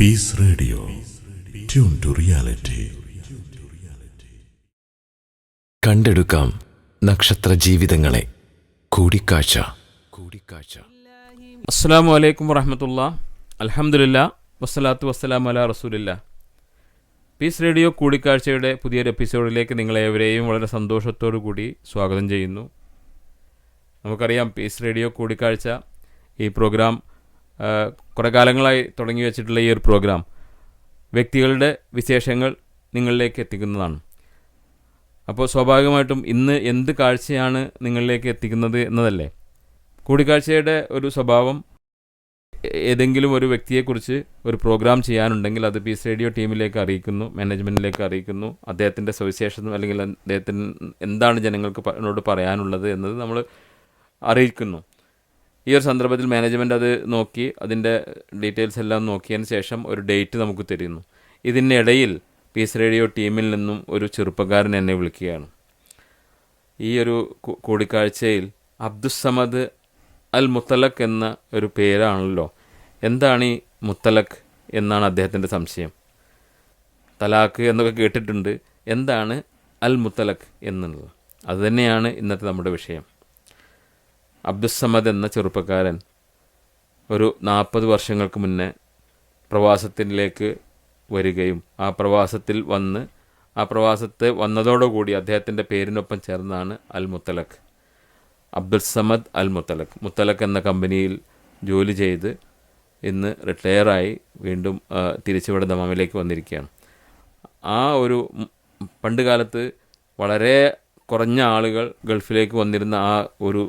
Peace Radio tune to reality കണ്ടെടുക്കാം നക്ഷത്ര ജീവിതങ്ങളെ. കൂടിക്കാഴ്ച. കൂടിക്കാഴ്ച അസ്സാം വലൈക്കും വറഹമത്തുള്ള അലഹമുല്ല വസ്സലാത്തു വസ്സലാം അല റസൂലില്ല. പീസ് റേഡിയോ കൂടിക്കാഴ്ചയുടെ പുതിയൊരു എപ്പിസോഡിലേക്ക് നിങ്ങളെവരെയും വളരെ സന്തോഷത്തോടു കൂടി സ്വാഗതം ചെയ്യുന്നു. നമുക്കറിയാം പീസ് റേഡിയോ കൂടിക്കാഴ്ച ഈ പ്രോഗ്രാം കുറേ കാലങ്ങളായി തുടങ്ങി വെച്ചിട്ടുള്ള ഈ ഒരു പ്രോഗ്രാം വ്യക്തികളുടെ വിശേഷങ്ങൾ നിങ്ങളിലേക്ക് എത്തിക്കുന്നതാണ്. അപ്പോൾ സ്വാഭാവികമായിട്ടും ഇന്ന് എന്ത് കാഴ്ചയാണ് നിങ്ങളിലേക്ക് എത്തിക്കുന്നത് എന്നതല്ലേ? കൂടിക്കാഴ്ചയുടെ ഒരു സ്വഭാവം ഏതെങ്കിലും ഒരു വ്യക്തിയെക്കുറിച്ച് ഒരു പ്രോഗ്രാം ചെയ്യാനുണ്ടെങ്കിൽ അത് പീസ് റേഡിയോ ടീമിലേക്ക് അറിയിക്കുന്നു മാനേജ്മെന്റിലേക്ക് അറിയിക്കുന്നു അദ്ദേഹത്തിന്റെ സവിശേഷത അല്ലെങ്കിൽ അദ്ദേഹത്തിന് എന്താണ് ജനങ്ങൾക്ക് പ- എന്നോട് പറയാനുള്ളത് എന്നത് നമ്മൾ അറിയിക്കുന്നു. ഈ ഒരു സന്ദർഭത്തിൽ മാനേജ്മെന്റ് അത് നോക്കി അതിന്റെ ഡീറ്റെയിൽസ് എല്ലാം നോക്കിയതിന് ശേഷം ഒരു ഡേറ്റ് നമുക്ക് തരുന്നു. ഇതിനിടയിൽ പീസ് റേഡിയോ ടീമിൽ നിന്നും ഒരു ചെറുപ്പക്കാരൻ എന്നെ വിളിക്കുകയാണ്. ഈ ഒരു കൂടിക്കാഴ്ചയിൽ അബ്ദുസമദ് അൽ മുത്തലഖ് എന്ന ഒരു പേരാണല്ലോ. എന്താണ് ഈ മുത്തലഖ് എന്നാണ് അദ്ദേഹത്തിന്റെ സംശയം. തലാഖ് എന്നൊക്കെ കേട്ടിട്ടുണ്ട്. എന്താണ് അൽ മുത്തലഖ് എന്നുള്ളത്? അതുതന്നെയാണ് ഇന്നത്തെ നമ്മുടെ വിഷയം. അബ്ദുസമദ് എന്ന ചെറുപ്പക്കാരൻ ഒരു നാൽപ്പത് വർഷങ്ങൾക്ക് മുന്നേ പ്രവാസത്തിലേക്ക് വരികയും ആ പ്രവാസത്തിൽ വന്ന് ആ പ്രവാസത്തെ വന്നതോടുകൂടി അദ്ദേഹത്തിന്റെ പേരിനൊപ്പം ചേർന്നാണ് അൽ മുത്തലഖ് അബ്ദുൽ സമദ് അൽ മുത്തലഖ് മുത്തലഖ് എന്ന കമ്പനിയിൽ ജോലി ചെയ്ത് ഇന്ന് റിട്ടയറായി വീണ്ടും തിരിച്ചുവിടെ ദമാമിലേക്ക് വന്നിരിക്കുകയാണ്. ആ ഒരു പണ്ട് കാലത്ത് വളരെ കുറഞ്ഞ ആളുകൾ ഗൾഫിലേക്ക് വന്നിരുന്ന ആ ഒരു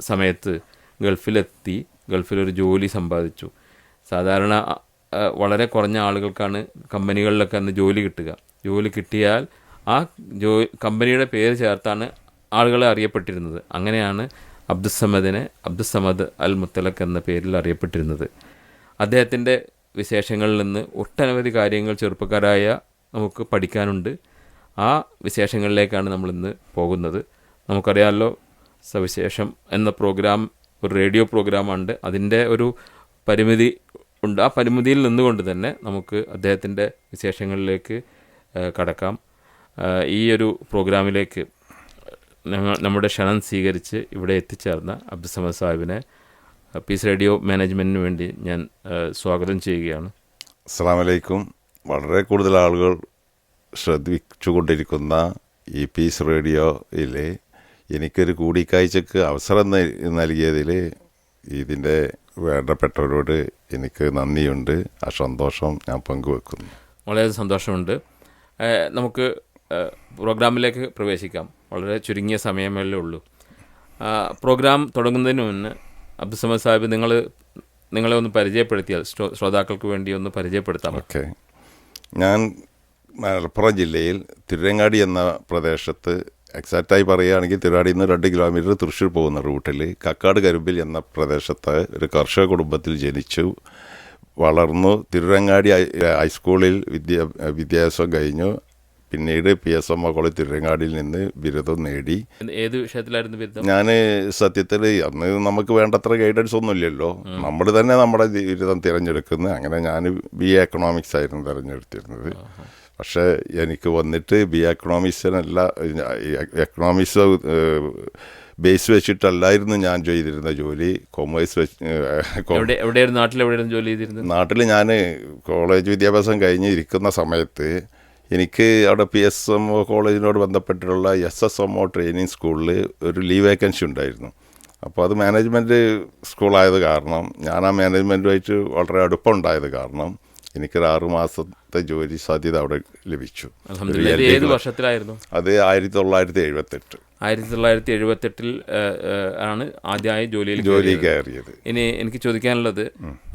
സമയത്ത് ഗൾഫിലെത്തി ഗൾഫിലൊരു ജോലി സമ്പാദിച്ചു. സാധാരണ വളരെ കുറഞ്ഞ ആളുകൾക്കാണ് കമ്പനികളിലൊക്കെ അന്ന് ജോലി കിട്ടുക. ജോലി കിട്ടിയാൽ ആ ജോ കമ്പനിയുടെ പേര് ചേർത്താണ് ആളുകളെ അറിയപ്പെട്ടിരുന്നത്. അങ്ങനെയാണ് അബ്ദുസമദിനെ അബ്ദുസമദ് അൽ മുത്തലഖ് എന്ന പേരിൽ അറിയപ്പെട്ടിരുന്നത്. അദ്ദേഹത്തിന്റെ വിശേഷങ്ങളിൽ നിന്ന് ഒട്ടനവധി കാര്യങ്ങൾ ചെറുപ്പക്കാരായ നമുക്ക് പഠിക്കാനുണ്ട്. ആ വിശേഷങ്ങളിലേക്കാണ് നമ്മളിന്ന് പോകുന്നത്. നമുക്കറിയാമല്ലോ സവിശേഷം എന്ന പ്രോഗ്രാം ഒരു റേഡിയോ പ്രോഗ്രാമുണ്ട് അതിന്റെ ഒരു പരിമിതി ഉണ്ട്. ആ പരിമിതിയിൽ നിന്നുകൊണ്ട് തന്നെ നമുക്ക് അദ്ദേഹത്തിന്റെ വിശേഷങ്ങളിലേക്ക് കടക്കാം. ഈ ഒരു പ്രോഗ്രാമിലേക്ക് ഞങ്ങൾ നമ്മുടെ ക്ഷണം സ്വീകരിച്ച് ഇവിടെ എത്തിച്ചേർന്ന അബ്ദുസമദ് സാഹിബിനെ പീസ് റേഡിയോ മാനേജ്മെന്റിന് വേണ്ടി ഞാൻ സ്വാഗതം ചെയ്യുകയാണ്. അസ്സാം വലൈക്കും വളരെ കൂടുതൽ ആളുകൾ ശ്രദ്ധിച്ചുകൊണ്ടിരിക്കുന്ന ഈ പീസ് റേഡിയോയിൽ എനിക്കൊരു കൂടിക്കാഴ്ചക്ക് അവസരം നൽകിയതിൽ ഇതിന്റെ വേണ്ടപ്പെട്ടവരോട് എനിക്ക് നന്ദിയുണ്ട്. ആ സന്തോഷം ഞാൻ പങ്കുവെക്കുന്നു. വളരെ സന്തോഷമുണ്ട്. നമുക്ക് പ്രോഗ്രാമിലേക്ക് പ്രവേശിക്കാം. വളരെ ചുരുങ്ങിയ സമയമല്ലേ ഉള്ളൂ. പ്രോഗ്രാം തുടങ്ങുന്നതിന് മുന്നേ അബ്ദുസമദ് സാഹിബ് നിങ്ങൾ നിങ്ങളെ ഒന്ന് പരിചയപ്പെടുത്തിയാൽ ശ്രോതാക്കൾക്ക് വേണ്ടി ഒന്ന് പരിചയപ്പെടുത്താം ഓക്കെ. ഞാൻ മലപ്പുറം ജില്ലയിൽ തിരുരങ്ങാടി എന്ന പ്രദേശത്ത് എക്സാക്റ്റായി പറയുകയാണെങ്കിൽ തിരുവാടിയിൽ നിന്ന് രണ്ട് കിലോമീറ്റർ തൃശ്ശൂർ പോകുന്ന റൂട്ടിൽ കക്കാട് കരുമ്പിൽ എന്ന പ്രദേശത്ത് ഒരു കർഷക കുടുംബത്തിൽ ജനിച്ചു വളർന്നു തിരുരങ്ങാടി ഹൈസ്കൂളിൽ വിദ്യ വിദ്യാഭ്യാസം കഴിഞ്ഞു. പിന്നീട് പി എസ് എം കോളേജ് തിരുരങ്ങാടിയിൽ നിന്ന് ബിരുദം നേടി. ഏത് വിഷയത്തിലായിരുന്നു ബിരുദം? ഞാൻ സത്യത്തിൽ അന്ന് നമുക്ക് വേണ്ടത്ര ഗൈഡൻസ് ഒന്നും ഇല്ലല്ലോ. നമ്മൾ തന്നെ നമ്മുടെ ബിരുദം തിരഞ്ഞെടുക്കുന്നത്. അങ്ങനെ ഞാൻ ബി എ എക്കണോമിക്സ് ആയിരുന്നു തിരഞ്ഞെടുത്തിരുന്നത്. പക്ഷേ എനിക്ക് വന്നിട്ട് ബി എക്കണോമിക്സിനല്ല എക്കണോമിക്സ് ബേസ് വെച്ചിട്ടല്ലായിരുന്നു ഞാൻ ചെയ്തിരുന്ന ജോലി. കൊമേഴ്സ് വെച്ച് നാട്ടിൽ ജോലി ചെയ്തിരുന്നത്? നാട്ടിൽ ഞാൻ കോളേജ് വിദ്യാഭ്യാസം കഴിഞ്ഞ് ഇരിക്കുന്ന സമയത്ത് എനിക്ക് അവിടെ പി എസ് എം ഒ കോളേജിനോട് ബന്ധപ്പെട്ടിട്ടുള്ള S S M O training സ്കൂളിൽ ഒരു ലീവ് വേക്കൻസി ഉണ്ടായിരുന്നു. അപ്പോൾ അത് മാനേജ്മെന്റ് സ്കൂളായത് കാരണം ഞാൻ ആ മാനേജ്മെന്റുമായിട്ട് വളരെ അടുപ്പം അടുപ്പമുണ്ടായത് കാരണം എനിക്കൊരു ആറു മാസത്തെ ജോലി സാധ്യത അവിടെ ലഭിച്ചു. ഏത് വർഷത്തിലായിരുന്നു? അത് ആയിരത്തി തൊള്ളായിരത്തി എഴുപത്തെട്ട് ആയിരത്തി തൊള്ളായിരത്തി എഴുപത്തെട്ടിൽ ആണ് ആദ്യമായി ജോലിയിൽ ജോലി കയറിയത്. ഇനി എനിക്ക് ചോദിക്കാനുള്ളത്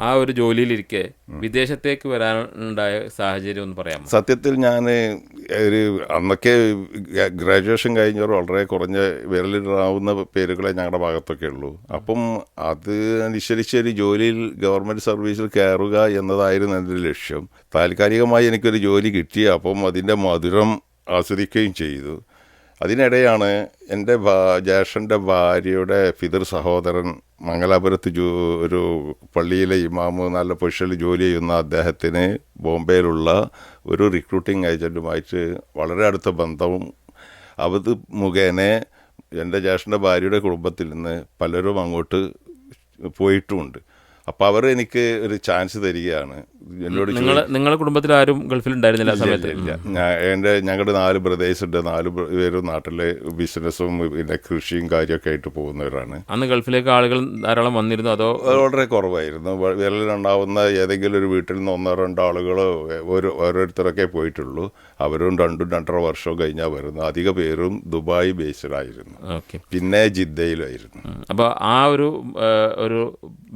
ആ ഒരു ജോലിയിലിരിക്കെ വിദേശത്തേക്ക് വരാനുണ്ടായ സാഹചര്യം ഒന്ന് പറയാം സത്യത്തിൽ ഞാൻ ഒരു അന്നൊക്കെ ഗ്രാജുവേഷൻ കഴിഞ്ഞവർ വളരെ കുറഞ്ഞ വിരലിടാവുന്ന പേരുകളെ ഞങ്ങളുടെ ഭാഗത്തൊക്കെ ഉള്ളൂ. അപ്പം അത് അനുസരിച്ച് ഒരു ജോലിയിൽ ഗവൺമെന്റ് സർവീസിൽ കയറുക എന്നതായിരുന്നു എന്റെ ലക്ഷ്യം. താൽക്കാലികമായി എനിക്കൊരു ജോലി കിട്ടി അപ്പം അതിന്റെ മധുരം ആസ്വദിക്കുകയും ചെയ്തു. അതിനിടെയാണ് എന്റെ ഭാ- ജ്യേഷ്ഠന്റെ ഭാര്യയുടെ പിതൃ സഹോദരൻ മംഗലാപുരത്ത് ജോ ഒരു പള്ളിയിലെ ഇമാമ് നല്ല പൊസിഷനിൽ ജോലി ചെയ്യുന്ന അദ്ദേഹത്തിന് ബോംബെയിലുള്ള ഒരു റിക്രൂട്ടിംഗ് ഏജന്റുമായിട്ട് വളരെ അടുത്ത ബന്ധവും അത് മുഖേന എന്റെ ജ്യേഷ്ഠന്റെ ഭാര്യയുടെ കുടുംബത്തിൽ നിന്ന് പലരും അങ്ങോട്ട് പോയിട്ടുമുണ്ട് അപ്പോൾ അവർ എനിക്ക് ഒരു ചാൻസ് തരികയാണ്. എന്നോട് നിങ്ങൾ നിങ്ങളുടെ കുടുംബത്തിൽ ആരും ഗൾഫിൽ ഉണ്ടായിരുന്നില്ല സമയത്ത്? ഇല്ല എന്റെ ഞങ്ങളുടെ നാല് ബ്രദേഴ്സ് ഉണ്ട്. നാല് പേരും നാട്ടിലെ ബിസിനസ്സും പിന്നെ കൃഷിയും കാര്യമൊക്കെ ആയിട്ട് പോകുന്നവരാണ്. അന്ന് ഗൾഫിലേക്ക് ആളുകൾ ധാരാളം വന്നിരുന്നു അതോ വളരെ കുറവായിരുന്നു. വിരലിലുണ്ടാവുന്ന ഏതെങ്കിലും ഒരു വീട്ടിൽ നിന്ന് ഒന്നോ രണ്ടോ ആളുകളോ ഒരു ഓരോരുത്തരൊക്കെ പോയിട്ടുള്ളൂ. അവരും രണ്ടും രണ്ടര വർഷവും കഴിഞ്ഞാൽ വരുന്നു അധിക പേരും ദുബായ് ബേസ്ഡായിരുന്നു പിന്നെ ജിദ്ദയിലായിരുന്നു. അപ്പോൾ ആ ഒരു ആ, ഒരു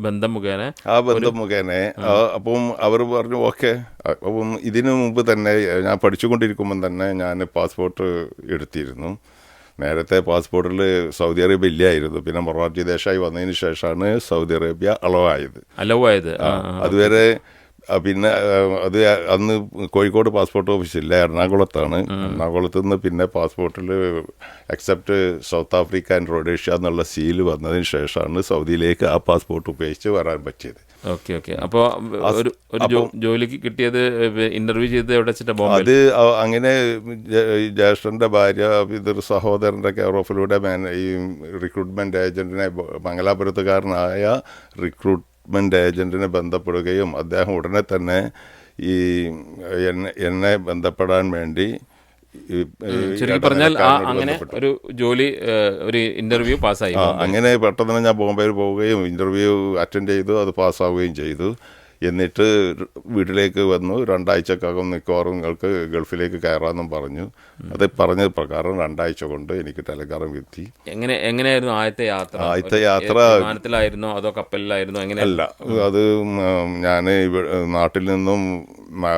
ബന്ധം മുഖേന ആ ബന്ധം മുഖേന. അപ്പം അവർ പറഞ്ഞു ഓക്കെ. അപ്പം ഇതിനു മുമ്പ് തന്നെ ഞാൻ പഠിച്ചുകൊണ്ടിരിക്കുമ്പം തന്നെ ഞാൻ പാസ്പോർട്ട് എടുത്തിരുന്നു. നേരത്തെ പാസ്പോർട്ടിൽ സൗദി അറേബ്യ ഇല്ലായിരുന്നു. പിന്നെ മൊറാർജി ദേശായി വന്നതിന് ശേഷമാണ് സൗദി അറേബ്യ അളവായത്. ആ. അതുവരെ പിന്നെ അത് അന്ന് കോഴിക്കോട് പാസ്പോർട്ട് ഓഫീസില്ല എറണാകുളത്താണ്. എറണാകുളത്ത് നിന്ന് പിന്നെ പാസ്പോർട്ടിൽ except South Africa and Rhodesia എന്നുള്ള സീൽ വന്നതിന് ശേഷമാണ് സൗദിയിലേക്ക് ആ പാസ്പോർട്ട് ഉപയോഗിച്ച് വരാൻ പറ്റിയത്. Okay okay. അപ്പോൾ ഒരു ജോലിക്ക് കിട്ടിയത് ഇന്റർവ്യൂ ചെയ്ത് എവിടെ അത് അങ്ങനെ ജ്യേഷ്ഠന്റെ ഭാര്യ പിതൃ സഹോദരന്റെ കെയർ ഓഫിലൂടെ ഈ റിക്രൂട്ട്മെന്റ് ഏജന്റിനെ മംഗലാപുരത്തുകാരനായ മംഗലാപുരത്തുകാരനായ റിക്രൂട്ട്മെന്റ് ഏജന്റിനെ ബന്ധപ്പെടുകയും അദ്ദേഹം ഉടനെ തന്നെ ഈ എന്നെ എന്നെ ബന്ധപ്പെടാൻ വേണ്ടി പറഞ്ഞാൽ അങ്ങനെ ഒരു ജോലി ഒരു ഇന്റർവ്യൂ പാസ്സായി. അങ്ങനെ പെട്ടെന്ന് ഞാൻ ബോംബെയിൽ പോവുകയും ഇന്റർവ്യൂ അറ്റൻഡ് ചെയ്തു അത് പാസ്സാവുകയും ചെയ്തു. എന്നിട്ട് വീട്ടിലേക്ക് വന്നു. രണ്ടാഴ്ചക്കകം മിക്കവാറും നിങ്ങൾക്ക് ഗൾഫിലേക്ക് കയറാമെന്നും പറഞ്ഞു. അത് പറഞ്ഞ പ്രകാരം രണ്ടാഴ്ച കൊണ്ട് എനിക്ക് ടെലഗ്രാം എത്തി. എങ്ങനെ എങ്ങനെയായിരുന്നു ആദ്യത്തെ യാത്ര? ആദ്യത്തെ യാത്ര വിമാനത്തിലായിരുന്നോ അതോ കപ്പലിലായിരുന്നോ? എങ്ങനെ? അല്ല അത് ഞാൻ നാട്ടിൽ നിന്നും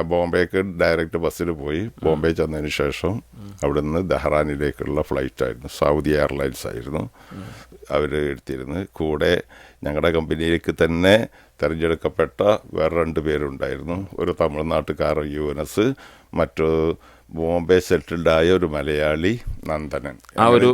ബോംബെക്ക് ഡയറക്റ്റ് ബസ്സിൽ പോയി. ബോംബെ ചെന്നതിന് ശേഷം അവിടെ നിന്ന് ദഹ്റാനിലേക്കുള്ള ഫ്ലൈറ്റ് ആയിരുന്നു. സൗദി എയർലൈൻസ് ആയിരുന്നു അവർ എടുത്തിരുന്നു കൂടെ ഞങ്ങളുടെ കമ്പനിയിലേക്ക് തന്നെ തിരഞ്ഞെടുക്കപ്പെട്ട വേറെ രണ്ട് പേരുണ്ടായിരുന്നു. ഒരു തമിഴ്നാട്ടുകാരൻ യുവനസ് മറ്റു ബോംബെ ആയ ഒരു മലയാളി നന്ദനൻ. ആ ഒരു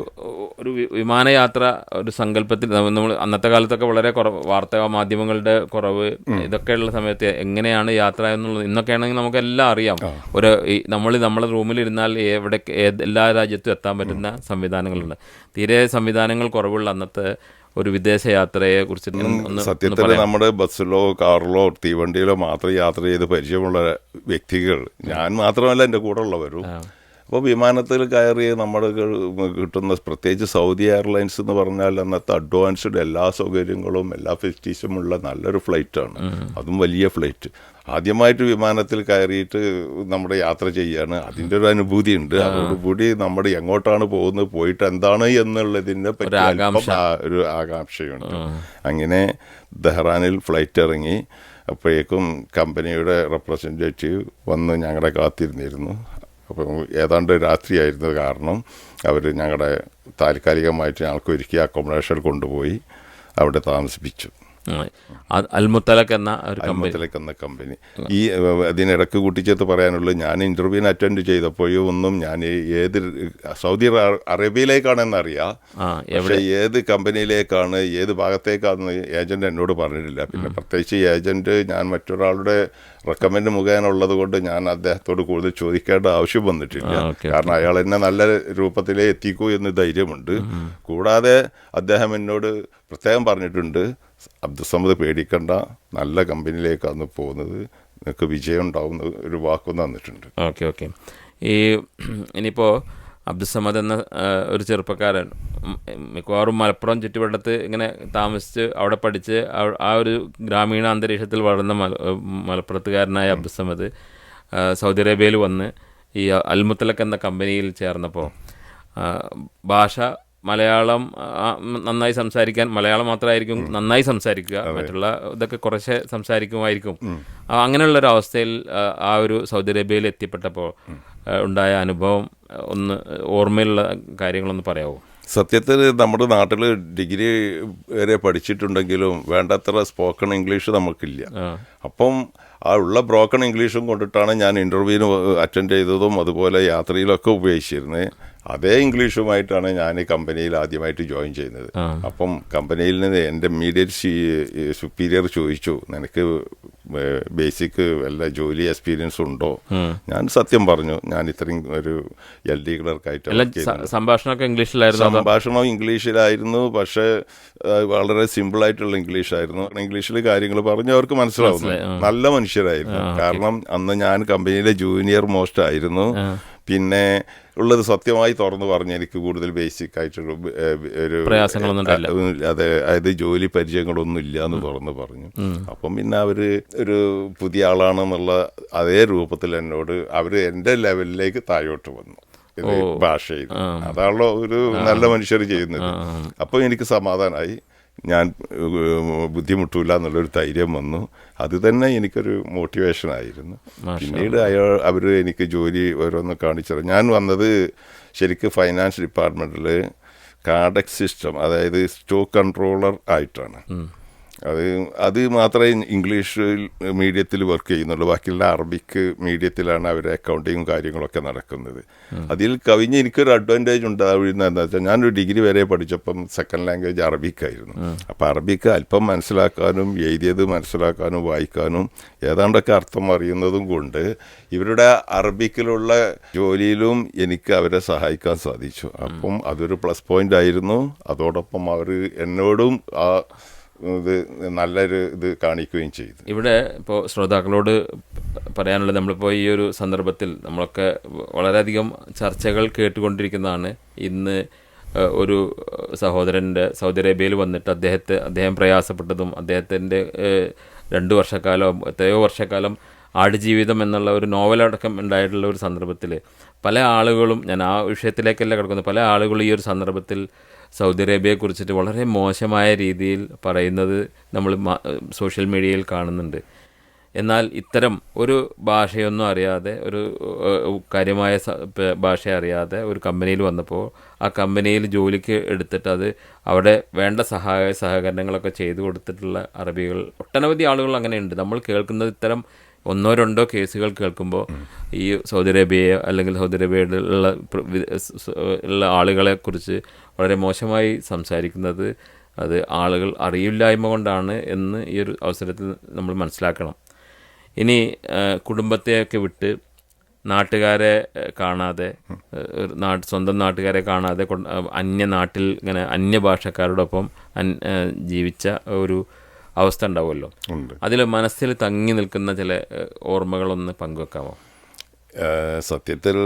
ഒരു വിമാനയാത്ര ഒരു സങ്കല്പത്തിൽ നമ്മൾ അന്നത്തെ കാലത്തൊക്കെ വളരെ കുറവ് വാർത്താ മാധ്യമങ്ങളുടെ കുറവ് ഇതൊക്കെയുള്ള സമയത്ത് എങ്ങനെയാണ് യാത്ര എന്നുള്ളത് ഇന്നൊക്കെ ആണെങ്കിൽ നമുക്ക് എല്ലാം അറിയാം ഒരു നമ്മൾ നമ്മളെ റൂമിലിരുന്നാൽ എവിടെ എല്ലാ രാജ്യത്തും എത്താൻ പറ്റുന്ന സംവിധാനങ്ങളുണ്ട്. തീരെ സംവിധാനങ്ങൾ കുറവുള്ള അന്നത്തെ ഒരു വിദേശ യാത്രയെ കുറിച്ച് സത്യത്തിൽ നമ്മുടെ ബസ്സിലോ കാറിലോ തീവണ്ടിയിലോ മാത്രം യാത്ര ചെയ്ത് പരിചയമുള്ള വ്യക്തികൾ ഞാൻ മാത്രമല്ല എന്റെ കൂടെ ഉള്ളവരും അപ്പോൾ വിമാനത്തിൽ കയറി നമ്മുടെ കിട്ടുന്ന പ്രത്യേകിച്ച് സൗദി എയർലൈൻസ് എന്ന് പറഞ്ഞാൽ അന്നത്തെ അഡ്വാൻസ്ഡ് എല്ലാ സൗകര്യങ്ങളും എല്ലാ ഫെസിലിറ്റീസും ഉള്ള നല്ലൊരു ഫ്ലൈറ്റാണ് അതും വലിയ ഫ്ലൈറ്റ്. ആദ്യമായിട്ട് വിമാനത്തിൽ കയറിയിട്ട് നമ്മുടെ യാത്ര ചെയ്യാണ്. അതിന്റെ ഒരു അനുഭൂതി ഉണ്ട്. അതോടുകൂടി നമ്മൾ എങ്ങോട്ടാണ് പോകുന്നത് പോയിട്ട് എന്താണ് എന്നുള്ളതിനെ പറ്റി ഒരു ആകാംക്ഷയുണ്ട്. അങ്ങനെ ദെഹ്റാനിൽ ഫ്ലൈറ്റ് ഇറങ്ങി അപ്പോഴേക്കും കമ്പനിയുടെ റെപ്രസെന്റേറ്റീവ് വന്ന് ഞങ്ങളെ കാത്തിരുന്നിരുന്നു. അപ്പം ഏതാണ്ട് രാത്രിയായിരുന്നത് കാരണം അവർ ഞങ്ങളുടെ താൽക്കാലികമായിട്ട് ഞങ്ങൾക്ക് ഒരുക്കിയ അക്കോമഡേഷൻ കൊണ്ടുപോയി അവിടെ താമസിപ്പിച്ചു. ഉം. അ- അൽമുത്തലക്ക് എന്ന ഒരു എന്ന കമ്പനി. ഈ അതിനിടക്ക് കൂട്ടിച്ചേർത്ത് പറയാനുള്ളത് ഞാൻ ഇന്റർവ്യൂവിന് അറ്റൻഡ് ചെയ്തപ്പോഴും ഒന്നും ഞാൻ ഏത് സൗദി അറേബ്യയിലേക്കാണെന്ന് അറേബ്യയിലേക്കാണെന്നറിയാം. എവിടെ പക്ഷേ ഏത് കമ്പനിയിലേക്കാണ് ഏത് ഭാഗത്തേക്കാണെന്ന് ഏജന്റ് എന്നോട് പറഞ്ഞിട്ടില്ല. പിന്നെ പ്രത്യേകിച്ച് ഏജന്റ് ഞാൻ മറ്റൊരാളുടെ റെക്കമെൻഡ് മുഖേന ഉള്ളത് കൊണ്ട് ഞാൻ അദ്ദേഹത്തോട് കൂടുതൽ ചോദിക്കേണ്ട ആവശ്യം വന്നിട്ടില്ല. കാരണം അയാൾ എന്നെ നല്ല രൂപത്തിലേ എത്തിക്കൂ എന്ന് ധൈര്യമുണ്ട്. കൂടാതെ അദ്ദേഹം എന്നോട് പ്രത്യേകം പറഞ്ഞിട്ടുണ്ട്. അബ്ദുസമ്മദ് പേടിക്കണ്ട നല്ല കമ്പനിയിലേക്കാണ് പോകുന്നത്. നിങ്ങൾക്ക് വിജയം ഉണ്ടാവും ഒരു വാക്കും തന്നിട്ടുണ്ട്. Okay okay. ഈ ഇനിയിപ്പോൾ അബ്ദുസമദ് എന്ന ഒരു ചെറുപ്പക്കാരൻ മിക്കവാറും മലപ്പുറം ചുറ്റുവട്ടത്ത് ഇങ്ങനെ താമസിച്ച് അവിടെ പഠിച്ച് ആ- ഒരു ഗ്രാമീണ അന്തരീക്ഷത്തിൽ വളർന്ന മല മലപ്പുറത്തുകാരനായ അബ്ദുസമദ് സൗദി അറേബ്യയിൽ വന്ന് ഈ അൽമുത്തലക്ക് എന്ന കമ്പനിയിൽ ചേർന്നപ്പോൾ ഭാഷ മലയാളം നന്നായി സംസാരിക്കാൻ മലയാളം മാത്രമായിരിക്കും നന്നായി സംസാരിക്കുക മറ്റുള്ള ഇതൊക്കെ കുറച്ച് സംസാരിക്കുമായിരിക്കും. അങ്ങനെയുള്ള ഒരു അവസ്ഥയിൽ ആ, ഒരു സൗദി അറേബ്യയിൽ എത്തിപ്പെട്ടപ്പോൾ ഉണ്ടായ അനുഭവം ഒന്ന് ഓർമ്മയിലുള്ള കാര്യങ്ങളൊന്ന് പറയാമോ സത്യത്തിൽ നമ്മുടെ നാട്ടിൽ ഡിഗ്രി വരെ പഠിച്ചിട്ടുണ്ടെങ്കിലും വേണ്ടത്ര സ്പോക്കൺ ഇംഗ്ലീഷ് നമുക്കില്ല. അപ്പം ആ ഉള്ള ബ്രോക്കൺ ഇംഗ്ലീഷും കൊണ്ടിട്ടാണ് ഞാൻ ഇന്റർവ്യൂവിന് അറ്റൻഡ് ചെയ്തതും അതുപോലെ യാത്രയിലൊക്കെ ഉപയോഗിച്ചിരുന്നത് അതേ ഇംഗ്ലീഷുമായിട്ടാണ് ഞാൻ ഈ കമ്പനിയിൽ ആദ്യമായിട്ട് ജോയിൻ ചെയ്യുന്നത്. അപ്പം കമ്പനിയിൽ നിന്ന് എന്റെ ഇമ്മീഡിയറ്റ് സുപ്പീരിയർ ചോദിച്ചു നിനക്ക് ബേസിക് വല്ല ജോലി എക്സ്പീരിയൻസ് ഉണ്ടോ? ഞാൻ സത്യം പറഞ്ഞു ഞാൻ ഇത്രയും ഒരു എൽ ഡി ക്ലർക്കായിട്ട്. സംഭാഷണമൊക്കെ ഇംഗ്ലീഷിലായിരുന്നു? സംഭാഷണം ഇംഗ്ലീഷിലായിരുന്നു പക്ഷേ വളരെ സിമ്പിൾ ആയിട്ടുള്ള ഇംഗ്ലീഷായിരുന്നു. ഇംഗ്ലീഷിൽ കാര്യങ്ങൾ പറഞ്ഞു അവർക്ക് മനസ്സിലാവുന്നു. നല്ല മനുഷ്യരായിരുന്നു. കാരണം അന്ന് ഞാൻ കമ്പനിയിലെ ജൂനിയർ മോസ്റ്റ് ആയിരുന്നു. പിന്നെ ഉള്ളത് സത്യമായി തുറന്നു പറഞ്ഞു എനിക്ക് കൂടുതൽ ബേസിക് ആയിട്ടുള്ള ഒരു അതെ അതായത് ജോലി പരിചയങ്ങളൊന്നും ഇല്ല എന്ന് തുറന്ന് പറഞ്ഞു. അപ്പം പിന്നെ അവർ ഒരു പുതിയ ആളാണെന്നുള്ള അതേ രൂപത്തിൽ എന്നോട് അവർ എന്റെ ലെവലിലേക്ക് താഴോട്ട് വന്നു. ഭാഷയിൽ. അതാണല്ലോ ഒരു നല്ല മനുഷ്യർ ചെയ്യുന്നത്. അപ്പം എനിക്ക് സമാധാനമായി ഞാൻ ബുദ്ധിമുട്ടില്ല എന്നുള്ളൊരു ധൈര്യം വന്നു. അത് തന്നെ എനിക്കൊരു മോട്ടിവേഷൻ ആയിരുന്നു പിന്നീട് അയാൾ അവർ എനിക്ക് ജോലി ഓരോന്ന് കാണിച്ചു ഞാൻ വന്നത് ശരിക്കും ഫൈനാൻസ് ഡിപ്പാർട്ട്മെന്റിൽ കാഡക് സിസ്റ്റം അതായത് സ്റ്റോക്ക് കൺട്രോളർ ആയിട്ടാണ്. അത് അത് മാത്രമേ ഇംഗ്ലീഷ് മീഡിയത്തിൽ വർക്ക് ചെയ്യുന്നുള്ളൂ. ബാക്കിയുള്ള അറബിക്ക് മീഡിയത്തിലാണ് അവരുടെ അക്കൗണ്ടിങ്ങും കാര്യങ്ങളൊക്കെ നടക്കുന്നത്. അതിൽ കവിഞ്ഞ് എനിക്കൊരു അഡ്വാന്റേജ് ഉണ്ടാവുന്ന എന്താ വെച്ചാൽ ഞാനൊരു ഡിഗ്രി വരെ പഠിച്ചപ്പം സെക്കൻഡ് ലാംഗ്വേജ് അറബിക്കായിരുന്നു അപ്പം അറബിക്ക് അല്പം മനസ്സിലാക്കാനും എഴുതിയത് മനസ്സിലാക്കാനും വായിക്കാനും ഏതാണ്ടൊക്കെ അർത്ഥം അറിയുന്നതും കൊണ്ട് ഇവരുടെ അറബിക്കിലുള്ള ജോലിയിലും എനിക്ക് അവരെ സഹായിക്കാൻ സാധിച്ചു. അപ്പം അതൊരു പ്ലസ് പോയിന്റ് ആയിരുന്നു. അതോടൊപ്പം അവർ എന്നോടും ആ ഇത് നല്ലൊരു ഇത് കാണിക്കുകയും ചെയ്തു. ഇവിടെ ഇപ്പോൾ ശ്രോതാക്കളോട് പറയാനുള്ളത് നമ്മളിപ്പോൾ ഈ ഒരു സന്ദർഭത്തിൽ നമ്മളൊക്കെ വളരെയധികം ചർച്ചകൾ കേട്ടുകൊണ്ടിരിക്കുന്നതാണ്. ഇന്ന് ഒരു സഹോദരന്റെ സൗദി അറേബ്യയിൽ വന്നിട്ട് അദ്ദേഹത്തെ അദ്ദേഹം പ്രയാസപ്പെട്ടതും അദ്ദേഹത്തിന്റെ രണ്ട് വർഷക്കാലം എത്രയോ വർഷക്കാലം ആടുജീവിതം എന്നുള്ള ഒരു നോവലടക്കം ഉണ്ടായിട്ടുള്ള ഒരു സന്ദർഭത്തിൽ പല ആളുകളും ഞാൻ ആ വിഷയത്തിലേക്കല്ല കിടക്കുന്നത് പല ആളുകളും ഈ ഒരു സന്ദർഭത്തിൽ സൗദി അറേബ്യയെ കുറിച്ചിട്ട് വളരെ മോശമായ രീതിയിൽ പറയുന്നത് നമ്മൾ സോഷ്യൽ മീഡിയയിൽ കാണുന്നുണ്ട്. എന്നാൽ ഇത്തരം ഒരു ഭാഷയൊന്നും അറിയാതെ ഒരു കാര്യമായ ഭാഷ അറിയാതെ ഒരു കമ്പനിയിൽ വന്നപ്പോൾ ആ കമ്പനിയിൽ ജോലിക്ക് എടുത്തിട്ട് അത് അവിടെ വേണ്ട സഹായ സഹകരണങ്ങളൊക്കെ ചെയ്തു കൊടുത്തിട്ടുള്ള അറബികൾ ഒട്ടനവധി ആളുകൾ അങ്ങനെയുണ്ട്. നമ്മൾ കേൾക്കുന്നത് ഇത്തരം ഒന്നോ രണ്ടോ കേസുകൾ കേൾക്കുമ്പോൾ ഈ സൗദി അറേബ്യയെ അല്ലെങ്കിൽ സൗദി അറേബ്യയിലുള്ള സ്- ഉള്ള ആളുകളെ കുറിച്ച് വളരെ മോശമായി സംസാരിക്കുന്നത് അത് ആളുകൾ അറിയില്ലായ്മ കൊണ്ടാണ് എന്ന് ഈ ഒരു അവസരത്തിൽ നമ്മൾ മനസ്സിലാക്കണം. ഇനി കുടുംബത്തെയൊക്കെ വിട്ട് നാട്ടുകാരെ കാണാതെ നാട്ട് സ്വന്തം നാട്ടുകാരെ കാണാതെ അന്യ നാട്ടിൽ ഇങ്ങനെ അന്യഭാഷക്കാരോടൊപ്പം ജീവിച്ച ഒരു അവസ്ഥ ഉണ്ടാവുമല്ലോ. അതിൽ മനസ്സിൽ തങ്ങി നിൽക്കുന്ന ചില ഓർമ്മകളൊന്ന് പങ്കുവെക്കാമോ? സത്യത്തിൽ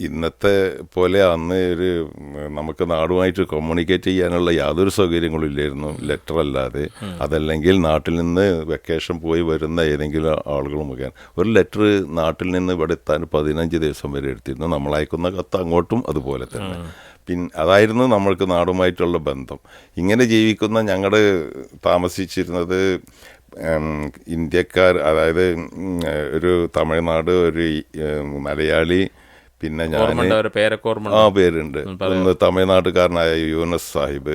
ഇന്നത്തെ പോലെ അന്ന് ഒരു നമുക്ക് നാടുമായിട്ട് കമ്മ്യൂണിക്കേറ്റ് ചെയ്യാനുള്ള യാതൊരു സൗകര്യങ്ങളും ഇല്ലായിരുന്നു ലെറ്റർ അല്ലാതെ. അതല്ലെങ്കിൽ നാട്ടിൽ നിന്ന് വെക്കേഷൻ പോയി വരുന്ന ഏതെങ്കിലും ആളുകൾ മുഖേന. ഒരു ലെറ്റർ നാട്ടിൽ നിന്ന് ഇവിടെ എത്താൻ പതിനഞ്ച് ദിവസം വരെ എടുത്തിരുന്നു. നമ്മൾ അയക്കുന്ന കത്ത് അങ്ങോട്ടും അതുപോലെ തന്നെ. പിന്നെ അതായിരുന്നു നമ്മൾക്ക് നാടുമായിട്ടുള്ള ബന്ധം. ഇങ്ങനെ ജീവിക്കുന്ന ഞങ്ങൾ താമസിച്ചിരുന്നത് ഇന്ത്യക്കാർ അതായത് ഒരു തമിഴ്നാട് ഒരു മലയാളി പിന്നെ ഞാൻ ആ പേരുണ്ട്. ഒന്ന് തമിഴ്നാട്ടുകാരനായ യൂനസ് സാഹിബ്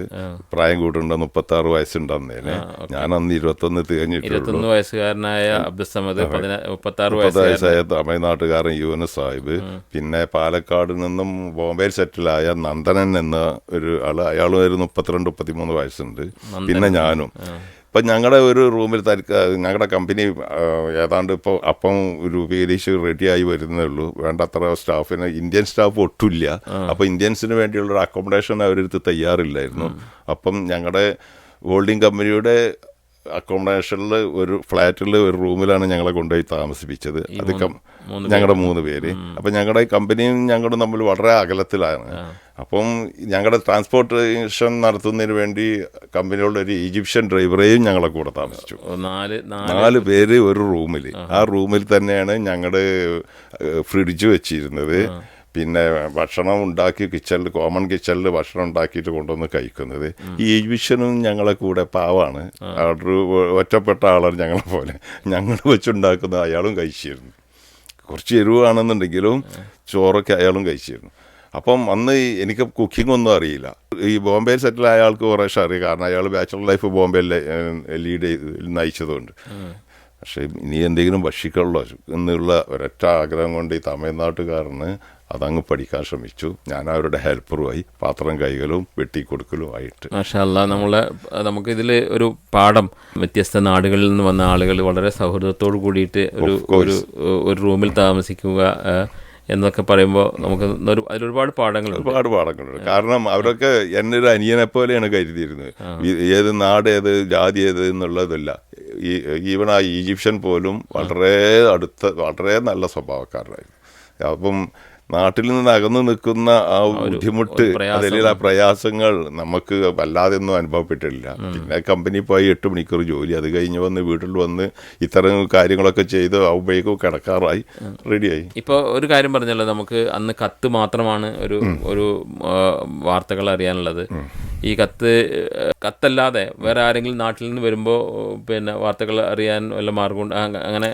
പ്രായം കൂട്ടുണ്ട് മുപ്പത്തി ആറ് വയസ്സുണ്ട് വയസ്സുണ്ടെന്നേനെ ഞാൻ അന്ന് ഇരുപത്തൊന്ന് തികഞ്ഞിട്ടുള്ളൂ വയസ്സുകാരനായ അബ്ദുസമദ് വയസ്സായ തമിഴ്നാട്ടുകാരൻ യൂനസ് സാഹിബ് പിന്നെ പാലക്കാട് നിന്നും ബോംബെയിൽ സെറ്റിലായ നന്ദനൻ എന്ന ഒരു ആൾ അയാളും ഒരു മുപ്പത്തിരണ്ട് മുപ്പത്തിമൂന്ന് വയസ്സുണ്ട്. പിന്നെ ഞാനും. ഇപ്പം ഞങ്ങളുടെ ഒരു റൂമിൽ തരിക്ക ഞങ്ങളുടെ കമ്പനി ഏതാണ്ട് ഇപ്പോൾ അപ്പം രൂപീകരിച്ച് റെഡിയായി വരുന്നേ ഉള്ളൂ. വേണ്ടത്ര സ്റ്റാഫിന് ഇന്ത്യൻ സ്റ്റാഫ് ഒട്ടുമില്ല. അപ്പോൾ ഇന്ത്യൻസിന് വേണ്ടിയുള്ള ഒരു അക്കോമഡേഷൻ അവരെടുത്ത് തയ്യാറില്ലായിരുന്നു. അപ്പം ഞങ്ങളുടെ ഹോൾഡിംഗ് കമ്പനിയുടെ അക്കോമഡേഷനിൽ ഒരു ഫ്ലാറ്റിൽ ഒരു റൂമിലാണ് ഞങ്ങളെ കൊണ്ടുപോയി താമസിപ്പിച്ചത്. അത് ഞങ്ങളുടെ മൂന്ന് പേര്. അപ്പം ഞങ്ങളുടെ കമ്പനിയും ഞങ്ങളും തമ്മിൽ വളരെ അകലത്തിലാണ്. അപ്പം ഞങ്ങളുടെ ട്രാൻസ്പോർട്ടേഷൻ നടത്തുന്നതിന് വേണ്ടി കമ്പനിയുള്ള ഒരു ഈജിപ്ഷ്യൻ ഡ്രൈവറെയും ഞങ്ങളെ കൂടെ താമസിച്ചു. നാല് നാല്. പേര് ഒരു റൂമിൽ ആ. റൂമിൽ തന്നെയാണ് ഞങ്ങളുടെ ഫ്രിഡ്ജ് വെച്ചിരുന്നത്. പിന്നെ ഭക്ഷണം ഉണ്ടാക്കി കിച്ചണിൽ കോമൺ കിച്ചണിൽ ഭക്ഷണം ഉണ്ടാക്കിയിട്ട് കൊണ്ടുവന്ന് കഴിക്കുന്നത്. ഈ ഈജിപ്ഷ്യനും ഞങ്ങളെ കൂടെ പാവാണ്. ഒരു ഒറ്റപ്പെട്ട ആളാണ് ഞങ്ങളെ പോലെ. ഞങ്ങൾ വെച്ചുണ്ടാക്കുന്ന അയാളും കഴിച്ചിരുന്നു. കുറച്ച് എരിവാണെന്നുണ്ടെങ്കിലും ചോറൊക്കെ അയാളും കഴിച്ചിരുന്നു. അപ്പം അന്ന് എനിക്ക് കുക്കിംഗ് ഒന്നും അറിയില്ല. ഈ ബോംബെയിൽ സെറ്റിൽ ആൾക്ക് കുറേശ്ശെ അറിയാം. കാരണം അയാൾ ബാച്ചുലർ ലൈഫ് ബോംബെയിൽ ലീഡ് ചെയ്ത് നയിച്ചതുകൊണ്ട്. പക്ഷേ ഇനി എന്തെങ്കിലും ഭക്ഷിക്കുള്ളൂ എന്നുള്ള ഒരൊറ്റ ആഗ്രഹം കൊണ്ട് ഈ തമിഴ്നാട്ടുകാരന് അതങ്ങ് പഠിക്കാൻ ശ്രമിച്ചു. ഞാൻ അവരുടെ ഹെൽപ്പറുമായി പാത്രം കൈകളും വെട്ടിക്കൊടുക്കലും ആയിട്ട്. മാഷല്ല നമ്മളെ നമുക്ക് ഇതിൽ ഒരു പാഠം. വ്യത്യസ്ത നാടുകളിൽ നിന്ന് വന്ന ആളുകൾ വളരെ സൗഹൃദത്തോട് കൂടിയിട്ട് ഒരു ഒരു ഒരു റൂമിൽ താമസിക്കുക എന്നൊക്കെ പറയുമ്പോൾ നമുക്ക് ഒരു അതിലൊരുപാട് പാഠങ്ങൾ ഒരുപാട് പാഠങ്ങളുണ്ട്. കാരണം അവരൊക്കെ എന്നെ ഒരു അനിയനെ പോലെയാണ് കരുതിയിരുന്നത്. ഏത് നാട് ഏത് ജാതി ഏത് എന്നുള്ളതല്ല. ഈ ഈവൻ ആ ഈജിപ്ഷ്യൻ പോലും വളരെ അടുത്ത വളരെ നല്ല സ്വഭാവക്കാരനായിരുന്നു. അപ്പം നാട്ടിൽ നിന്ന് അകന്നു നിൽക്കുന്ന ആ ബുദ്ധിമുട്ട്. അല്ലെങ്കിൽ ആ പ്രയാസങ്ങൾ നമുക്ക് വല്ലാതെ ഒന്നും അനുഭവപ്പെട്ടില്ല പിന്നെ കമ്പനി പോയി എട്ട് മണിക്കൂർ ജോലി അത് കഴിഞ്ഞ് വന്ന് വീട്ടിൽ വന്ന് ഇത്തരം കാര്യങ്ങളൊക്കെ ചെയ്ത് ആവുമ്പോഴേക്കും കിടക്കാറായി റെഡിയായി. ഇപ്പോൾ ഒരു കാര്യം പറഞ്ഞല്ലോ നമുക്ക് അന്ന് കത്ത് മാത്രമാണ് ഒരു ഒരു വാർത്തകൾ അറിയാനുള്ളത്. ഈ കത്ത് കത്തല്ലാതെ വേറെ ആരെങ്കിലും നാട്ടിൽ നിന്ന് വരുമ്പോൾ പിന്നെ വാർത്തകൾ അറിയാൻ വല്ല മാർഗം അങ്ങനെ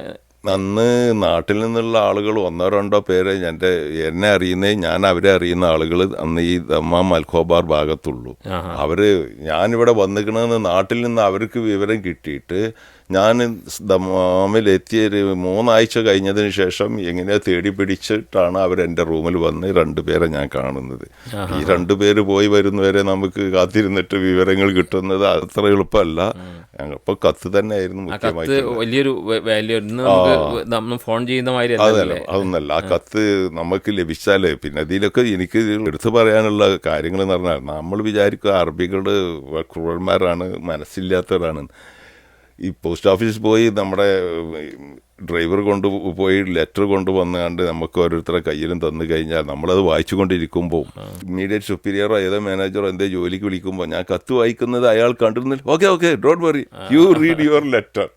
അന്ന് നാട്ടിൽ നിന്നുള്ള ആളുകൾ ഒന്നോ രണ്ടോ പേര് എന്റെ എന്നെ അറിയുന്നേ ഞാൻ അവരെ അറിയുന്ന ആളുകൾ അന്ന് ഈ ദമ്മാം മൽഖോബാർ ഭാഗത്തുള്ളൂ. അവർ ഞാനിവിടെ വന്നിക്കണമെന്ന് നാട്ടിൽ നിന്ന് അവർക്ക് വിവരം കിട്ടിയിട്ട് ഞാൻ ദമ്മാമിൽ എത്തിയൊരു മൂന്നാഴ്ച കഴിഞ്ഞതിന് ശേഷം എങ്ങനെയാ തേടി പിടിച്ചിട്ടാണ് അവർ എന്റെ റൂമിൽ വന്ന് രണ്ടുപേരെ ഞാൻ കാണുന്നത്. ഈ രണ്ടുപേര് പോയി വരുന്നവരെ നമുക്ക് കാത്തിരുന്നിട്ട് വിവരങ്ങൾ കിട്ടുന്നത് അത്ര എളുപ്പമല്ല. ഞങ്ങളിപ്പോൾ കത്ത് തന്നെയായിരുന്നു മുഖ്യമായിട്ട് വലിയൊരു ഫോൺ ചെയ്യുന്ന മാതിരി അതല്ല അതൊന്നല്ല. ആ കത്ത് നമുക്ക് ലഭിച്ചാലേ പിന്നെ ഇതിലൊക്കെ എനിക്ക് എടുത്തു പറയാനുള്ള കാര്യങ്ങൾ എന്ന് പറഞ്ഞാൽ നമ്മൾ വിചാരിക്കുക അറബികൾ ക്രൂരന്മാരാണ് മനസ്സില്ലാത്തവരാണ്. ഈ പോസ്റ്റ് ഓഫീസിൽ പോയി നമ്മുടെ ഡ്രൈവർ കൊണ്ട് പോയി ലെറ്റർ കൊണ്ടുവന്നുകൊണ്ട് നമുക്ക് ഓരോരുത്തരുടെ കയ്യിലും തന്നു കഴിഞ്ഞാൽ നമ്മളത് വായിച്ചുകൊണ്ടിരിക്കുമ്പോൾ ഇമ്മീഡിയറ്റ് സുപ്പീരിയറോ ഏതോ മാനേജറോ എന്തേ ജോലിക്ക് വിളിക്കുമ്പോൾ ഞാൻ കത്ത് വായിക്കുന്നത് അയാൾ കണ്ടിരുന്നില്ല. Okay okay don't worry you read your letter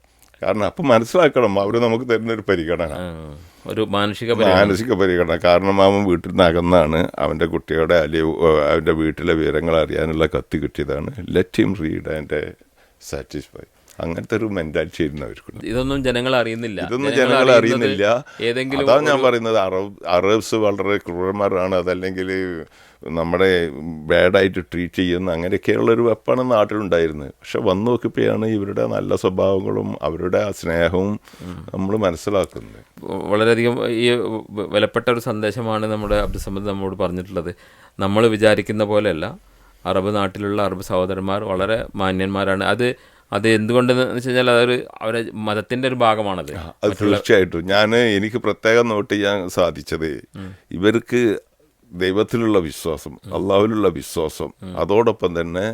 കാരണം അപ്പം മനസ്സിലാക്കണം അവർ നമുക്ക് തരുന്നൊരു പരിഗണന. ഒരു മാനസിക പരിഗണന. മാനസിക പരിഗണന. കാരണം അവൻ വീട്ടിൽ നിന്ന് അകന്നാണ് അവന്റെ കുട്ടിയുടെ അല്ലെങ്കിൽ അവന്റെ വീട്ടിലെ വിവരങ്ങൾ അറിയാനുള്ള കത്ത് കിട്ടിയതാണ്. Let him read and satisfy അങ്ങനത്തെ ഒരു മെന്റാലിറ്റി ആയിരുന്നു അവർക്ക് ഇതൊന്നും ജനങ്ങൾ അറിയുന്നില്ല. ഇതൊന്നും ജനങ്ങൾ അറിയുന്നില്ല. ഏതെങ്കിലും അതാണ് ഞാൻ പറയുന്നത്. അറബ് അറബ്സ് വളരെ ക്രൂരന്മാരാണ്. അതല്ലെങ്കിൽ നമ്മുടെ ബാഡായിട്ട് ട്രീറ്റ് ചെയ്യുന്ന അങ്ങനെയൊക്കെയുള്ള ഒരു വെപ്പാണ് നാട്ടിലുണ്ടായിരുന്നത്. പക്ഷെ വന്നു നോക്കിയപ്പോഴാണ് ഇവരുടെ നല്ല സ്വഭാവങ്ങളും അവരുടെ ആ സ്നേഹവും നമ്മൾ മനസ്സിലാക്കുന്നത്. വളരെയധികം ഈ വിലപ്പെട്ട ഒരു സന്ദേശമാണ് നമ്മുടെ അബ്ദുസമ്മദ് നമ്മോട് പറഞ്ഞിട്ടുള്ളത്. നമ്മൾ വിചാരിക്കുന്ന പോലെയല്ല. അറബ് നാട്ടിലുള്ള അറബ് സഹോദരന്മാർ വളരെ മാന്യന്മാരാണ്. അത് അത് എന്തുകൊണ്ടെന്ന് വെച്ച് കഴിഞ്ഞാൽ അതൊരു അവരെ മതത്തിന്റെ ഒരു ഭാഗമാണത്. അത് തീർച്ചയായിട്ടും. ഞാൻ എനിക്ക് പ്രത്യേകം നോട്ട് ചെയ്യാൻ സാധിച്ചത് ഇവർക്ക് ദൈവത്തിലുള്ള വിശ്വാസം അള്ളാഹുവിലുള്ള വിശ്വാസം അതോടൊപ്പം തന്നെ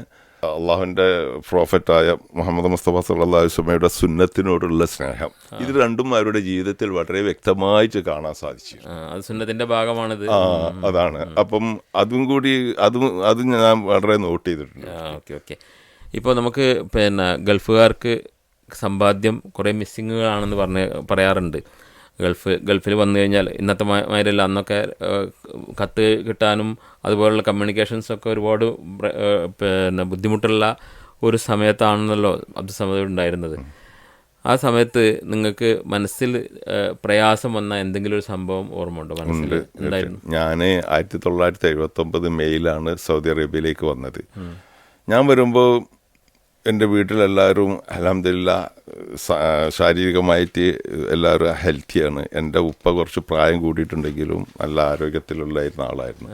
അള്ളാഹുവിന്റെ പ്രോഫറ്റായ മുഹമ്മദ് മുസ്തഫ സല്ലാഹു സുന്നത്തിനോടുള്ള സ്നേഹം. ഇത് രണ്ടും അവരുടെ ജീവിതത്തിൽ വളരെ വ്യക്തമായിട്ട് കാണാൻ സാധിച്ചു ആ, അത് സുന്നത്തിന്റെ ഭാഗമാണിത്. ആ അതാണ്. അപ്പം അതും കൂടി അതും അതും ഞാൻ വളരെ നോട്ട് ചെയ്തിട്ടുണ്ട്. Okay okay. ഇപ്പോൾ നമുക്ക് പിന്നെ ഗൾഫുകാർക്ക് സമ്പാദ്യം കുറേ മിസ്സിങ്ങുകളാണെന്ന് പറഞ്ഞ് പറയാറുണ്ട്. ഗൾഫ് ഗൾഫിൽ വന്നു കഴിഞ്ഞാൽ ഇന്നത്തെ മാതിരിയല്ല. അന്നൊക്കെ കത്ത് കിട്ടാനും അതുപോലുള്ള കമ്മ്യൂണിക്കേഷൻസൊക്കെ ഒരുപാട് പിന്നെ ബുദ്ധിമുട്ടുള്ള ഒരു സമയത്താണെന്നല്ലോ അബ്ദുസമദ് ഉണ്ടായിരുന്നത്. ആ സമയത്ത് നിങ്ങൾക്ക് മനസ്സിൽ പ്രയാസം വന്ന എന്തെങ്കിലും ഒരു സംഭവം ഓർമ്മ ഉണ്ടോ മനസ്സിൽ എന്തായിരുന്നു? ഞാൻ ആയിരത്തി തൊള്ളായിരത്തി എഴുപത്തി ഒമ്പത് മെയ്യിലാണ് സൗദി അറേബ്യയിലേക്ക് വന്നത്. ഞാൻ വരുമ്പോൾ എന്റെ വീട്ടിലെല്ലാവരും അലഹമില്ല ശാരീരികമായിട്ട് എല്ലാവരും ഹെൽത്തിയാണ്. എന്റെ ഉപ്പ കുറച്ച് പ്രായം കൂടിയിട്ടുണ്ടെങ്കിലും നല്ല ആരോഗ്യത്തിലുള്ളായിരുന്ന ആളായിരുന്നു.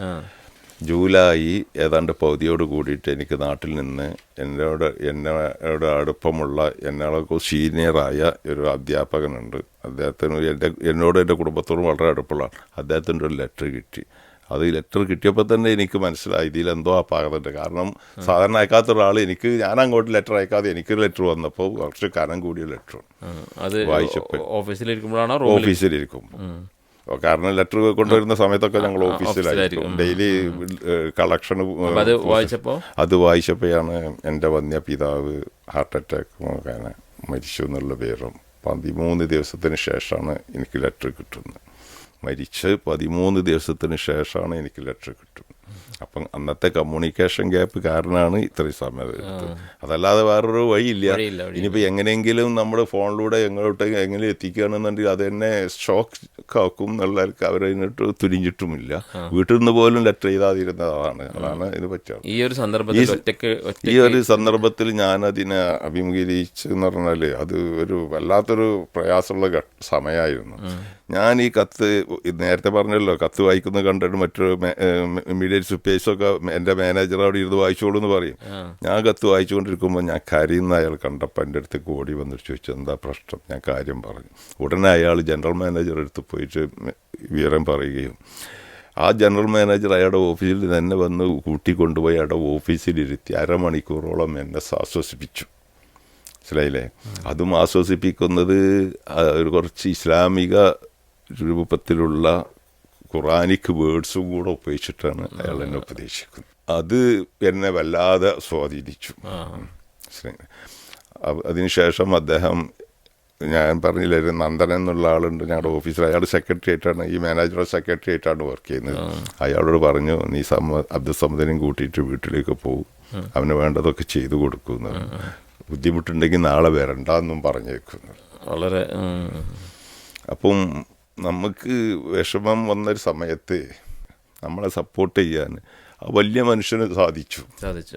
ജൂലായി ജൂലൈ ഏതാണ്ട് പകുതിയോട് കൂടിയിട്ട് എനിക്ക് നാട്ടിൽ നിന്ന് എന്നോട് എന്നോട് അടുപ്പമുള്ള എന്നോടൊക്കെ സീനിയറായ ഒരു അധ്യാപകനുണ്ട്. അദ്ദേഹത്തിന് എന്റെ എന്നോട് എന്റെ കുടുംബത്തോടും വളരെ അടുപ്പമുള്ളതാണ് അദ്ദേഹത്തിന്റെ ഒരു ലെറ്റർ കിട്ടി. അത് ലെറ്റർ കിട്ടിയപ്പോൾ തന്നെ എനിക്ക് മനസ്സിലായി ഇതിലെന്തോ അപാകതയുണ്ട് കാരണം സാധാരണ അയക്കാത്ത ഒരാൾ എനിക്ക് ഞാൻ അങ്ങോട്ട് ലെറ്റർ അയക്കാതെ എനിക്കൊരു ലെറ്റർ വന്നപ്പോൾ കുറച്ച് കനം കൂടിയ ലെറ്റർ അത് വായിച്ചപ്പോൾ. ഓഫീസിലിരിക്കുമ്പോഴാണോ റൂമിൽ? ഓഫീസിലിരിക്കും ഓ, കാരണം ലെറ്റർ കൊണ്ടുവരുന്ന സമയത്തൊക്കെ ഞങ്ങൾ ഓഫീസിലായിരിക്കും. ഡെയിലി കളക്ഷൻ അത് വായിച്ചപ്പോ? അത് വായിച്ചപ്പോഴാണ് എന്റെ വന്യ പിതാവ് ഹാർട്ട് അറ്റാക്ക് മരിച്ചു എന്നുള്ള പേരും പതിമൂന്ന് ദിവസത്തിന് ശേഷമാണ് എനിക്ക് ലെറ്റർ കിട്ടുന്നത്. മരിച്ച് പതിമൂന്ന് ദിവസത്തിന് ശേഷമാണ് എനിക്ക് ലെറ്റർ കിട്ടുന്നത് അപ്പം അന്നത്തെ കമ്മ്യൂണിക്കേഷൻ ഗ്യാപ്പ് കാരണമാണ് ഇത്രയും സമയം എടുത്തത്. അതല്ലാതെ വേറൊരു വഴിയില്ല. ഇനിയിപ്പോൾ എങ്ങനെയെങ്കിലും നമ്മൾ ഫോണിലൂടെ എങ്ങോട്ട് എങ്ങനെ എത്തിക്കുകയാണെന്നുണ്ടെങ്കിൽ അത് തന്നെ ഷോക്ക് ആക്കും എന്നുള്ള അവരതിനിട്ട് തുരിഞ്ഞിട്ടുമില്ല വീട്ടിൽ നിന്ന് പോലും ലെറ്റർ ചെയ്താതിരുന്നതാണ് അതാണ്. ഇത് പറ്റുക ഈ ഒരു സന്ദർഭത്തിൽ ഈ- ഒരു സന്ദർഭത്തിൽ ഞാൻ അതിനെ അഭിമുഖീകരിച്ചു എന്ന് പറഞ്ഞാൽ അത് ഒരു വല്ലാത്തൊരു പ്രയാസമുള്ള സമയമായിരുന്നു. ഞാൻ ഈ കത്ത് നേരത്തെ പറഞ്ഞല്ലോ കത്ത് വായിക്കുന്ന കണ്ടിട്ട് മറ്റൊരു ഇമ്മീഡിയറ്റ് സുപ്പേഴ്സൊക്കെ എന്റെ മാനേജർ അവിടെ ഇരുന്ന് വായിച്ചോളൂ എന്ന് പറയും. ഞാൻ കത്ത് വായിച്ചുകൊണ്ടിരിക്കുമ്പോൾ ഞാൻ കരയുന്ന അയാൾ കണ്ടപ്പോൾ എന്റെ അടുത്തേക്ക് ഓടി വന്നിട്ട് ചോദിച്ചു എന്താ പ്രശ്നം? ഞാൻ കാര്യം പറഞ്ഞു. ഉടനെ അയാൾ ജനറൽ മാനേജർ അടുത്ത് പോയിട്ട് വിവരം പറയുകയും ആ ജനറൽ മാനേജർ അയാളുടെ ഓഫീസിൽ തന്നെ വന്ന് കൂട്ടിക്കൊണ്ടുപോയി അയാളുടെ ഓഫീസിലിരുത്തി അരമണിക്കൂറോളം എന്നെ ആശ്വസിപ്പിച്ചു. മനസ്സിലായില്ലേ? അതും ആശ്വസിപ്പിക്കുന്നത് ഒരു കുറച്ച് ഇസ്ലാമിക രൂപത്തിലുള്ള ഖുറാനിക് വേർഡ്സും കൂടെ ഉപയോഗിച്ചിട്ടാണ് അയാൾ എന്നെ ഉപദേശിക്കുന്നത്. അത് എന്നെ വല്ലാതെ സ്വാധീനിച്ചു. അതിനുശേഷം അദ്ദേഹം ഞാൻ പറഞ്ഞില്ലായിരുന്നു ഒരു നന്ദൻ എന്നുള്ള ആളുണ്ട് ഞങ്ങളുടെ ഓഫീസിൽ. അയാൾ സെക്രട്ടറി ആയിട്ടാണ് ഈ മാനേജർ സെക്രട്ടറി ആയിട്ടാണ് വർക്ക് ചെയ്യുന്നത്. അയാളോട് പറഞ്ഞു നീ സമ അബ്ദുൽ സമദിനെയും കൂട്ടിയിട്ട് വീട്ടിലേക്ക് പോകും അവന് വേണ്ടതൊക്കെ ചെയ്തു കൊടുക്കുന്നു ബുദ്ധിമുട്ടുണ്ടെങ്കിൽ നാളെ വരണ്ടെന്നും പറഞ്ഞേക്കുന്നു വളരെ അപ്പം നമുക്ക് വിഷമം വന്നൊരു സമയത്ത് നമ്മളെ സപ്പോർട്ട് ചെയ്യാൻ ആ വലിയ മനുഷ്യന് സാധിച്ചു. സാധിച്ചു.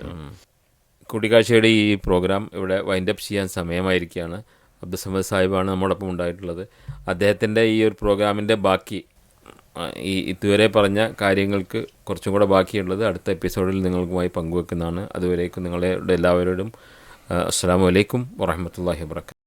കൂടിക്കാഴ്ചയുടെ ഈ പ്രോഗ്രാം ഇവിടെ വൈൻഡപ്പ് ചെയ്യാൻ സമയമായിരിക്കുകയാണ്. അബ്ദുസമദ് സാഹിബാണ് നമ്മോടൊപ്പം ഉണ്ടായിട്ടുള്ളത്. അദ്ദേഹത്തിന്റെ ഈ ഒരു പ്രോഗ്രാമിന്റെ ബാക്കി ഈ ഇതുവരെ പറഞ്ഞ കാര്യങ്ങൾക്ക് കുറച്ചും കൂടെ ബാക്കിയുള്ളത് അടുത്ത എപ്പിസോഡിൽ നിങ്ങൾക്കുമായി പങ്കുവെക്കുന്നതാണ്. അതുവരേക്കും നിങ്ങളുടെ എല്ലാവരോടും അസ്സാം വലൈക്കും വാഹമത്തല്ലാഹി വാബർക്കാത്തു